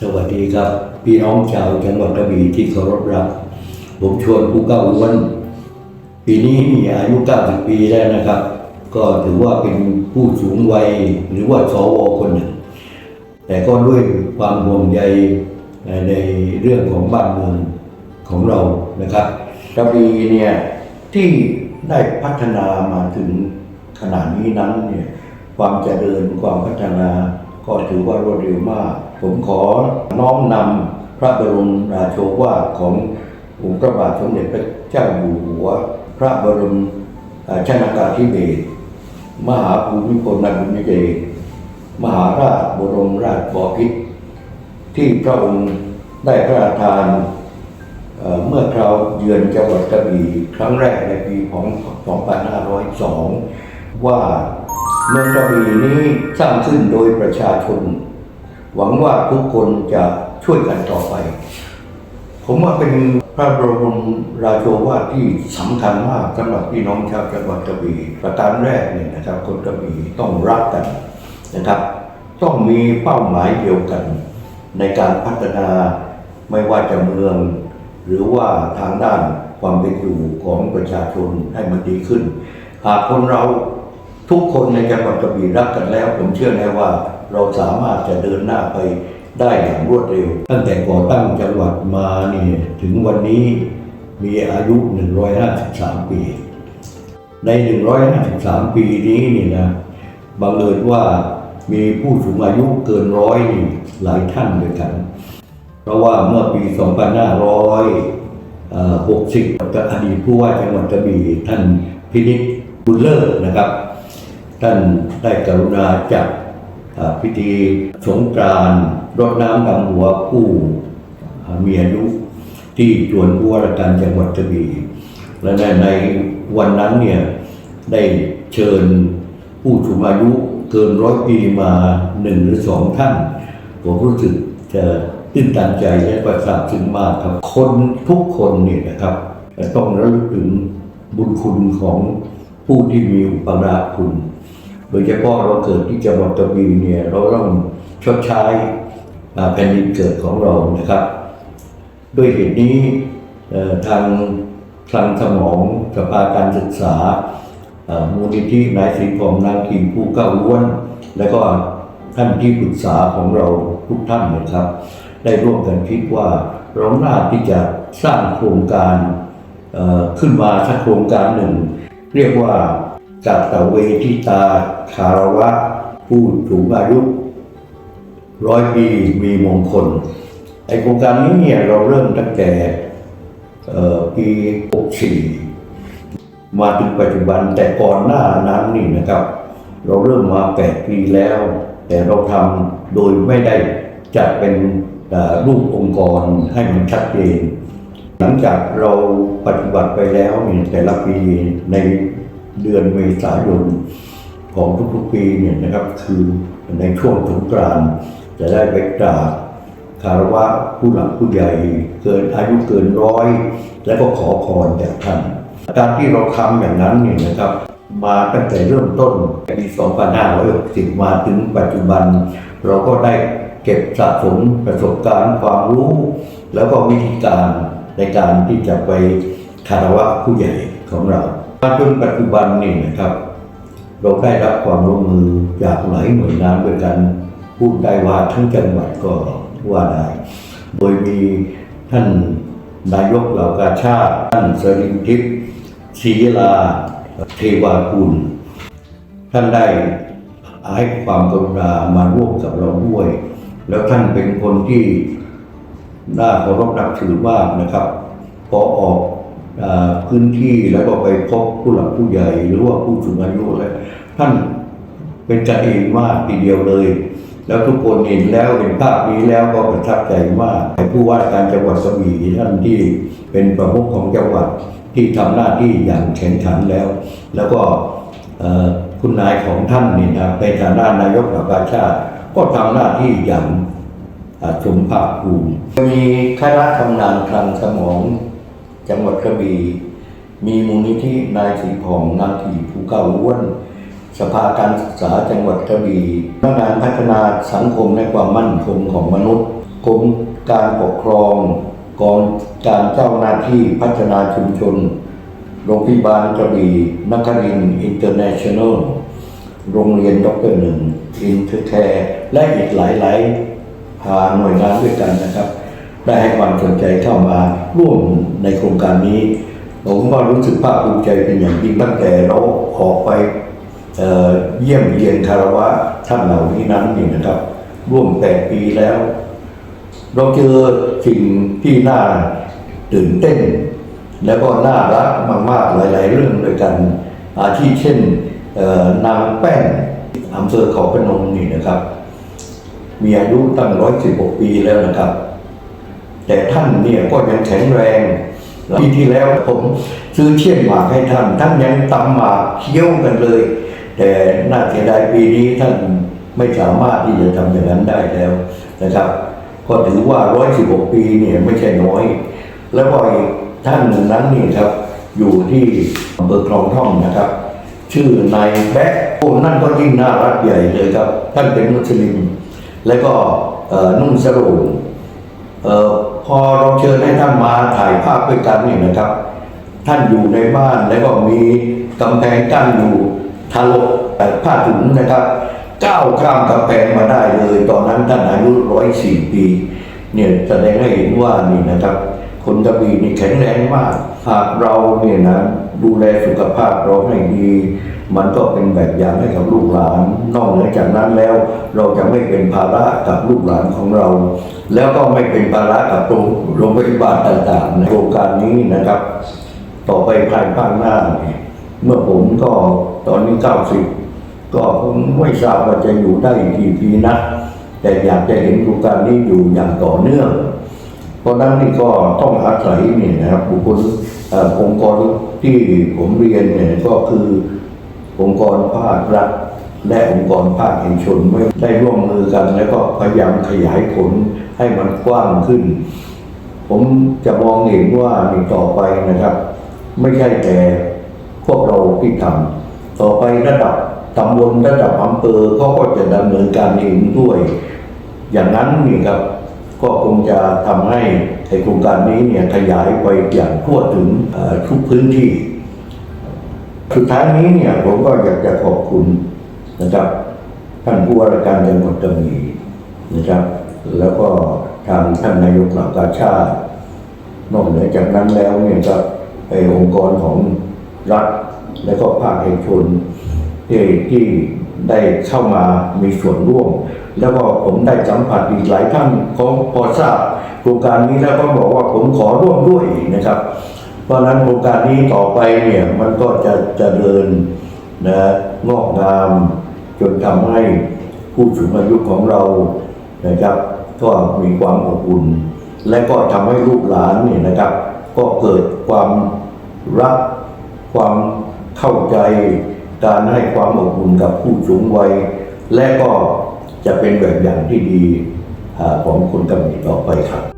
สวัสดีครับ พี่น้องชาวจังหวัดกระบี่ที่เคารพรัก ผมชวนผู้เก้าล้วน ปีนี้มีอายุ90ปีแล้วนะครับ ก็ถือว่าเป็นผู้สูงวัยหรือว่าสวคนหนึ่งแต่ก็ด้วยความห่วงใยในเรื่องของบ้านเมืองของเรานะครับกระบี่เนี่ยที่ได้พัฒนามาถึงขนาดนี้นั้นเนี่ยความเจริญความพัฒนาก็ถือว่ารวดเร็วมาก ผมขอน้อมนำพระบรมราโชวาทขององค์พระบาทสมเด็จพระเจ้าอยู่หัว พระบรมอ่าชนากาธิเบศรมหาภูมิพลอดุลยเดชมหาราชบรมราชบพิตรที่พระองค์ได้พระราชทานเอ่อเมื่อคราวเยือนจังหวัดกระบี่ครั้งแรกในปีของ2502 ว่าเมืองกระบี่นี้สร้างขึ้นโดยประชาชน หวังว่าทุกคนจะช่วยกันต่อไป ผมว่าเป็นพระบรมราโชวาทที่สำคัญมากสำหรับพี่น้องชาวจังหวัดกระบี่ประการแรกเนี่ยนะครับ คนกระบี่ต้องรักกันนะครับ ต้องมีเป้าหมายเดียวกัน ในการพัฒนาไม่ว่าจะเมือง หรือว่าทางด้านความเป็นอยู่ของประชาชนให้มันดีขึ้น หากคนเราทุกคนในจังหวัดกระบี่รักกันแล้ว ผมเชื่อแน่ว่า เราสามารถจะเดินหน้าไปได้อย่างรวดเร็ว ตั้งแต่ก่อตั้งจังหวัดมานี่ถึงวันนี้มีอายุ 153 ปี ใน 153 ปีนี้นี่นะบังเอิญว่ามีผู้สูงอายุเกินร้อยนี่หลายท่านด้วยกัน เพราะว่าเมื่อปี 2560กับอดีตผู้ว่าจังหวัดกระบี่ท่านพินิจบุญเลิศนะครับ ท่านได้กรุณาจัด พิธีสงกรานต์รดน้ำดำหัวผู้มีอายุที่จวนผู้ว่าราชการจังหวัดกระบี่และในในวันนั้นเนี่ยได้เชิญผู้สูงอายุเกินร้อยปีมาหนึ่งหรือสองท่านผมรู้สึกจะตื้นตันใจและประทับซึ้งมากครับ คนทุกคนเนี่ยนะครับต้องระลึกถึงบุญคุณของผู้ที่มีอุปการะคุณ ดยเฉพาะเราเกิดที่จังหวัดกระบี่เนี่ยเราต้องชดใช้แผ่นดินเกิดของเรานะครับ ด้วยเหตุนี้ทางคลังสมองสภาการศึกษามูลนิธินายศรีพรหมนางขีผู้เก้าล้วน และก็ท่านที่ปรึกษาของเราทุกท่านนะครับ ได้ร่วมกันคิดว่าเราหน่าที่จะสร้างโครงการขึ้นมาสักโครงการหนึ่ง เรียกว่าจัตะเวทิตา คารวะผู้สูงอายุร้อยปีมีมงคล ไอโครงการนี้เนี่ยเราเริ่มตั้งแต่ปี 64 มาถึงปัจจุบันแต่ก่อนหน้านั้นนี่นะครับ เราเริ่มมา 8 ปีแล้ว แต่เราทำโดยไม่ได้จัดเป็นรูปองค์กรให้มันชัดเจน หลังจากเราปฏิบัติไปแล้วแต่ละปีในเดือนเมษายน ของทุกๆปีเนี่ยนะครับคือในช่วงสงกรานต์จะได้ไปกราบคารวะผู้หลักผู้ใหญ่เกินอายุเกินร้อย แล้วก็ขอพรจากท่านการที่เราทำอย่างนั้นเนี่ยนะครับ มาตั้งแต่เริ่มต้นปี2560 มาถึงปัจจุบัน เราก็ได้เก็บสะสมประสบการณ์ความรู้ แล้วก็วิธีการในการที่จะไปคารวะผู้ใหญ่ของเรามาจนปัจจุบันนี่นะครับ เราได้รับความร่วมมือจากหลายหน่วยงานด้วยกันพูดได้ว่าทั้งจังหวัดก็ว่าได้ โดยมีท่านนายกเหล่ากาชาติท่านสรินทิพย์ศีลาเทวาคุณท่านได้ให้ความกรุณามาร่วมกับเราด้วย แล้วท่านเป็นคนที่น่าเคารพนับถือมากนะครับพอออก พื้นที่แล้วก็ไปพบผู้หลักผู้ใหญ่ หรือว่าผู้สูงอายุอะไรท่านเป็นกันเองมากทีเดียวเลย แล้วทุกคนเห็นแล้วเห็นภาพนี้แล้วก็ประทับใจมากผู้ว่าการจังหวัดกระบี่ท่านที่เป็นประมุขของจังหวัดที่ทำหน้าที่อย่างแข็งขันแล้ว แล้วก็คุณนายของท่านนี่นะในฐานะนายกเหล่ากาชาติก็ทำหน้าที่อย่างสมภาคภูมิมีคณะทำงานคลังสมอง จังหวัดกระบี่มีมูลนิธินายสีผ่องนาทีภูเก้าล้วน สภาการศึกษาจังหวัดกระบี่พนักงานพัฒนาสังคมและความมั่นคงของมนุษย์กรมการปกครองกองการเจ้าหน้าที่พัฒนาชุมชน โรงพยาบาลกระบี่นครินอินเตอร์เนชั่นแนลโรงเรียนด็อกเตอร์หนึ่งอินเตอร์แคร์และอีกหลายๆพาหน่วยงานด้วยกันนะครับ ได้ให้ความสนใจเข้ามาร่วมในโครงการนี้ ผมก็รู้สึกภาคภูมิใจเป็นอย่างยิ่งตั้งแต่เราออกไปเเยี่ยมเยียนคารวะท่านเหล่านี้นั้นนี่นะครับ ร่วมแปดปีแล้ว เราเจอสิ่งที่น่าตื่นเต้น แล้วก็น่ารักมากๆหลาย ๆ เรื่องด้วยกัน อาที่เช่นนางแป้งอำเภอเขาพนมนี่นะครับ มีอายุตั้งร้อยสิบกปีแล้วนะครับ แต่ท่านเนี่ยก็ยังแข็งแรงปีที่แล้วผมซื้อเชี่ยนหมากให้ท่าน ท่านยังตำหมากเคี้ยวกันเลย แต่น่าเสียดายปีนี้ท่านไม่สามารถที่จะทำอย่างนั้นได้แล้วนะครับ ก็ถือว่าร้อยสิบกปีเนี่ยไม่ใช่น้อย แล้วก็ท่านนั้นนี่ครับ อยู่ที่อำเภอคลองท่อมนะครับ ชื่อนายแบ๊กโอ้นั่นก็ยิ่งน่ารักใหญ่เลยครับ ท่านเป็นมุสลิม แล้วก็นุ่งสโรงเอ่อ พอเราเชิญให้ท่านมาถ่ายภาพด้วยกันนี่นะครับ ท่านอยู่ในบ้านแล้วก็มีกำแพงกั้นอยู่ทะลกแต่ผ้าถุงนะครับก้าวข้ามกำแพงมาได้เลย ตอนนั้นท่านอายุร้อยสี่ปี เนี่ยแสดงให้เห็นว่านี่นะครับ คนกระบี่นี่แข็งแรงมากหากเราเนี่ยนะดูแลสุขภาพเราให้ดี มันก็เป็นแบบอย่างให้กับลูกหลาน นอกเหนือจากนั้นแล้ว เราจะไม่เป็นภาระกับลูกหลานของเรา แล้วก็ไม่เป็นภาระกับโรงพยาบาลต่างๆในโครงการนี้นะครับ ต่อไปภายภาคหน้าเนี่ยเมื่อผมก็ตอนนี้เก้าสิบก็ผมไม่ทราบว่าจะอยู่ได้อีกกี่ปีนะแต่อยากจะเห็นโครงการนี้อยู่อย่างต่อเนื่อง เพราะนั้นนี่ก็ต้องอาศัยเนี่ยนะครับบุคคลองค์กรที่ผมเรียนเนี่ยก็คือ องค์กรภาครัฐและองค์กรภาคเอกชนไม่ได้ร่วมมือกัน แล้วก็พยายามขยายผลให้มันกว้างขึ้น ผมจะมองเห็นว่าในต่อไปนะครับ ไม่ใช่แต่พวกเราที่ทำต่อไประดับตำบลระดับอำเภอเขาก็จะดำเนินการเองด้วย อย่างนั้นนี่ครับก็คงจะทำให้โครงการนี้เนี่ยขยายไปอย่างทั่วถึงทุกพื้นที่ สุดท้ายนี้เนี่ยผมก็อยากจะขอบคุณนะครับท่านผู้ว่าราชการจังหวัดกระบี่นะครับ แล้วก็ทางท่านนายกเหล่ากาชาตินอกเหนือจากนั้นแล้วเนี่ยก็ไอองค์กรของรัฐและก็ภาคเอกชนที่ที่ได้เข้ามามีส่วนร่วม แล้วก็ผมได้สัมผัสอีกหลายท่านเขาพอทราบโครงการนี้แล้วก็บอกว่าผมขอร่วมด้วยนะครับ เพราะนั้นโครงการนี้ต่อไปเนี่ยมันก็จะจะเจริญนะงอกงามจนทำให้ผู้สูงอายุของเรานะครับ ก็มีความอบอุ่น และก็ทำให้ลูกหลานเนี่ยนะครับ ก็เกิดความรักความเข้าใจการให้ความอบอุ่นกับผู้สูงวัย และก็จะเป็นแบบอย่างที่ดีอ่าของคนกำเนิดต่อไปครับ